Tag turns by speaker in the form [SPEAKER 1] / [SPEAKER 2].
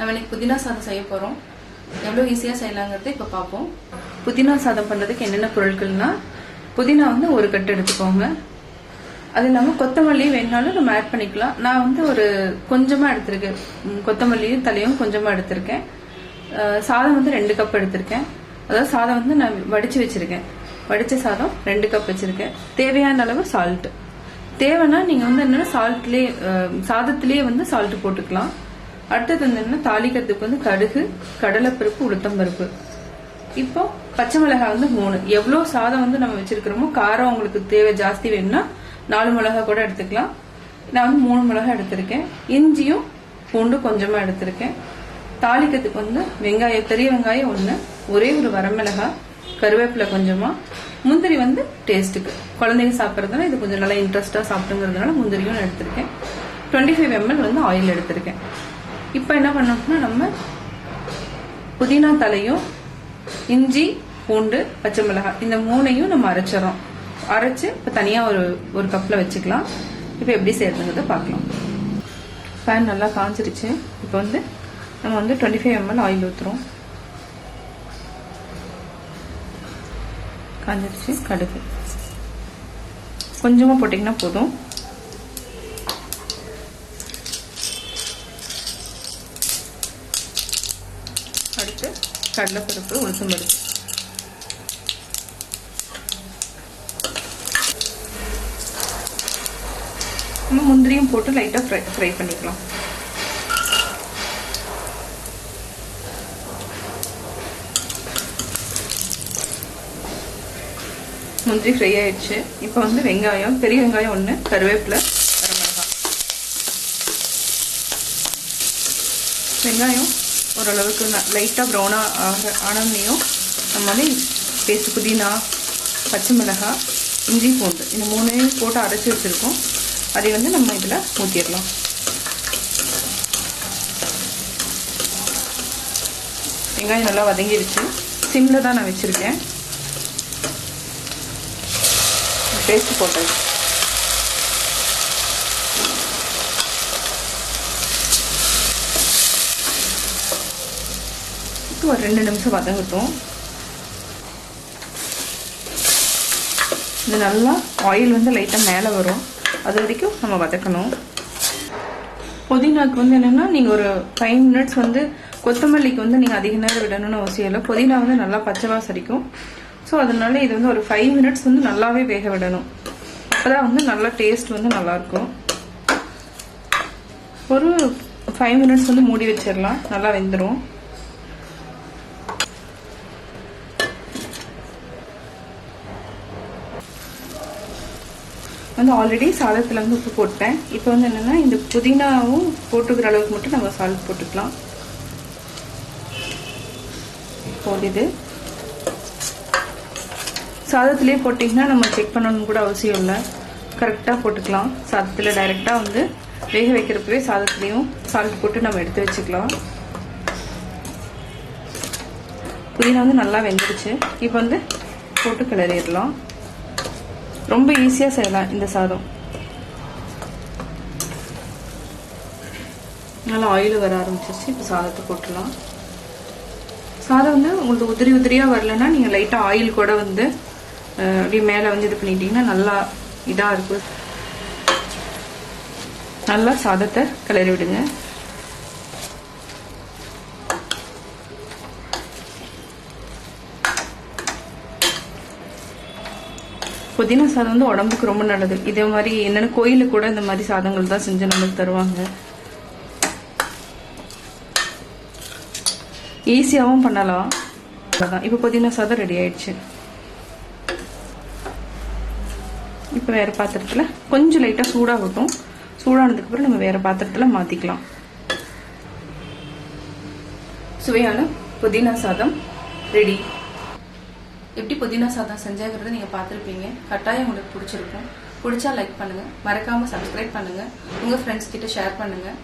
[SPEAKER 1] நம்ம இன்னைக்கு புதினா சாதம் செய்ய போகிறோம் எவ்வளோ ஈஸியாக செய்யலாங்கிறத இப்போ பார்ப்போம். புதினா சாதம் பண்ணுறதுக்கு என்னென்ன பொருட்கள்னா புதினா வந்து ஒரு கட்டு எடுத்துக்கோங்க. அது இல்லாமல் கொத்தமல்லி வேணாலும் நம்ம ஆட் பண்ணிக்கலாம். நான் வந்து ஒரு கொஞ்சமாக எடுத்திருக்கேன். கொத்தமல்லியும் தலையும் கொஞ்சமாக எடுத்திருக்கேன். சாதம் வந்து ரெண்டு கப் எடுத்திருக்கேன். அதாவது சாதம் வந்து நான் வடிச்சு வச்சிருக்கேன். வடிச்ச சாதம் ரெண்டு கப் வச்சிருக்கேன். தேவையான அளவு சால்ட் தேவைன்னா நீங்க வந்து என்னன்னா சால்ட்லேயே சாதத்திலேயே வந்து சால்ட் போட்டுக்கலாம். அடுத்தது வந்து என்ன தாளிக்கிறதுக்கு வந்து கடுகு கடலைப்பருப்பு உளுத்தம்பருப்பு. இப்போ பச்சை மிளகாய் வந்து மூணு. எவ்வளோ சாதம் வந்து நம்ம வச்சிருக்கிறோமோ காரம் உங்களுக்கு தேவை ஜாஸ்தி வேணும்னா நாலு மிளகாய் கூட எடுத்துக்கலாம். நான் வந்து மூணு மிளகாய் எடுத்திருக்கேன். இஞ்சியும் பூண்டு கொஞ்சமாக எடுத்திருக்கேன். தாளிக்கிறதுக்கு வந்து வெங்காயம் பெரிய வெங்காயம் ஒன்று ஒரே ஒரு வரமிளகாய் கருவேப்பிலை கொஞ்சமாக முந்திரி வந்து டேஸ்ட்டுக்கு. குழந்தைங்க சாப்பிட்றதுனால இது கொஞ்சம் நல்லா இன்ட்ரெஸ்ட்டாக சாப்பிட்டுங்கிறதுனால முந்திரியும் நான் எடுத்திருக்கேன். டுவெண்ட்டி ஃபைவ் எம்எல் வந்து ஆயில் எடுத்திருக்கேன். இப்போ என்ன பண்ணோம்னா நம்ம புதினா தலையும் இஞ்சி பூண்டு பச்சை மிளகாய் இந்த மூணையும் நம்ம அரைச்சிடறோம். அரைச்சு இப்போ தனியாக ஒரு ஒரு கப்பில் வச்சுக்கலாம். இப்போ எப்படி செய்யறதுங்கிறத பார்க்கலாம். பேன் நல்லா காஞ்சிருச்சு. இப்போ வந்து நம்ம வந்து டுவெண்ட்டி ஃபைவ் எம்எல் ஆயில் ஊற்றுறோம் காஞ்சிருச்சு கடுகு. கொஞ்சமாக போட்டிங்கன்னா போதும். அடுத்து கடலைப்பருப்பு உளுத்தம் பருப்பு. நம்ம முந்திரியும் போட்டு லைட்டாக ஃப்ரை ஃப்ரை பண்ணிக்கலாம். முந்திரி ஃப்ரை ஆயிடுச்சு. இப்போ வந்து வெங்காயம் பெரிய வெங்காயம் ஒன்று கருவேப்பிலை வரமிளகாய் வெங்காயம் ஓரளவுக்கு லைட்டாக ப்ரௌனாக ஆக ஆனவனையும் நம்ம வந்து பேஸ்ட் புதினா பச்சை மிளகாய் இஞ்சி பூண்டு இந்த மூணையும் போட்டு அரைச்சி வச்சுருக்கோம். அதை வந்து நம்ம இதில் ஊற்றிடலாம் வெங்காயம் நல்லா வதங்கிடுச்சு சிம்மில் தான் நான் வச்சுருக்கேன். பேஸ்ட் போட்டது. இப்போ ஒரு ரெண்டு நிமிஷம் வதங்கட்டும். இது நல்லா ஆயில் வந்து லைட்டாக மேலே வரும். அது வரைக்கும் நம்ம வதக்கணும். புதினாக்கு வந்து என்னென்னா நீங்கள் ஒரு ஃபைவ் மினிட்ஸ் வந்து கொத்தமல்லிக்கு வந்து நீங்கள் அதிக நேரம் விடணும்னு அவசியம் இல்லை. புதினா வந்து நல்லா பச்சை வாசம் ஸோ அதனால இது வந்து ஒரு ஃபைவ் மினிட்ஸ் வந்து நல்லாவே வேக விடணும். அப்போதான் வந்து நல்லா டேஸ்ட் வந்து நல்லாயிருக்கும் ஒரு ஃபைவ் மினிட்ஸ் வந்து மூடி வச்சிடலாம் நல்லா வெந்துடும் வந்து ஆல்ரெடி சாதத்தில் வந்து உப்பு போட்டேன் இப்போ வந்து என்னென்னா இந்த புதினாவும் போட்டுக்கிற அளவுக்கு மட்டும் நம்ம சால்ட் போட்டுக்கலாம். போடுது சாதத்திலே போட்டிங்கன்னா நம்ம செக் பண்ணணும்னு கூட அவசியம் இல்லை. கரெக்டாக போட்டுக்கலாம். சாதத்தில் டைரெக்டாக வந்து வேக வைக்கிறப்பவே சாதத்துலேயும் சால்ட் போட்டு நம்ம எடுத்து வச்சுக்கலாம். புதினா வந்து நல்லா வெந்துடுச்சு இப்போ வந்து போட்டு கிளறிடலாம். ரொம்ப ஈஸியாக செய்யலாம் இந்த சாதம். நல்லா ஆயில் வர ஆரம்பிச்சிருச்சு இப்போ சாதத்தை போட்டுடலாம். சாதம் வந்து உங்களுக்கு உதிரி உதிரியாக வரலன்னா நீங்கள் லைட்டாக ஆயில் கூட வந்து அப்படியே மேலே வந்து இது பண்ணிட்டீங்கன்னா நல்லா இதாக இருக்கும். நல்லா சாதத்தை கிளறி விடுங்க புதினா சாதம் வந்து உடம்புக்கு ரொம்ப நல்லது. இதே மாதிரி என்னென்ன கோயிலுக்கு கூட இந்த மாதிரி சாதங்கள் தான் செஞ்சு நம்மளுக்கு தருவாங்க. ஈஸியாகவும் பண்ணலாம். அதான் இப்போ புதினா சாதம் ரெடி ஆயிடுச்சு. இப்போ வேறு பாத்திரத்தில் கொஞ்சம் லைட்டாக சூடாகட்டும். சூடானதுக்கப்புறம் நம்ம வேறு பாத்திரத்தில் மாற்றிக்கலாம் சுவையான புதினா சாதம் ரெடி எப்படி புதினா சாதம் செஞ்சாங்கிறத நீங்கள் பார்த்துருப்பீங்க. கட்டாயம் உங்களுக்கு பிடிச்சிருக்கும். பிடிச்சா லைக் பண்ணுங்கள் மறக்காமல் சப்ஸ்கிரைப் பண்ணுங்கள் உங்கள் ஃப்ரெண்ட்ஸ் கிட்ட ஷேர் பண்ணுங்கள்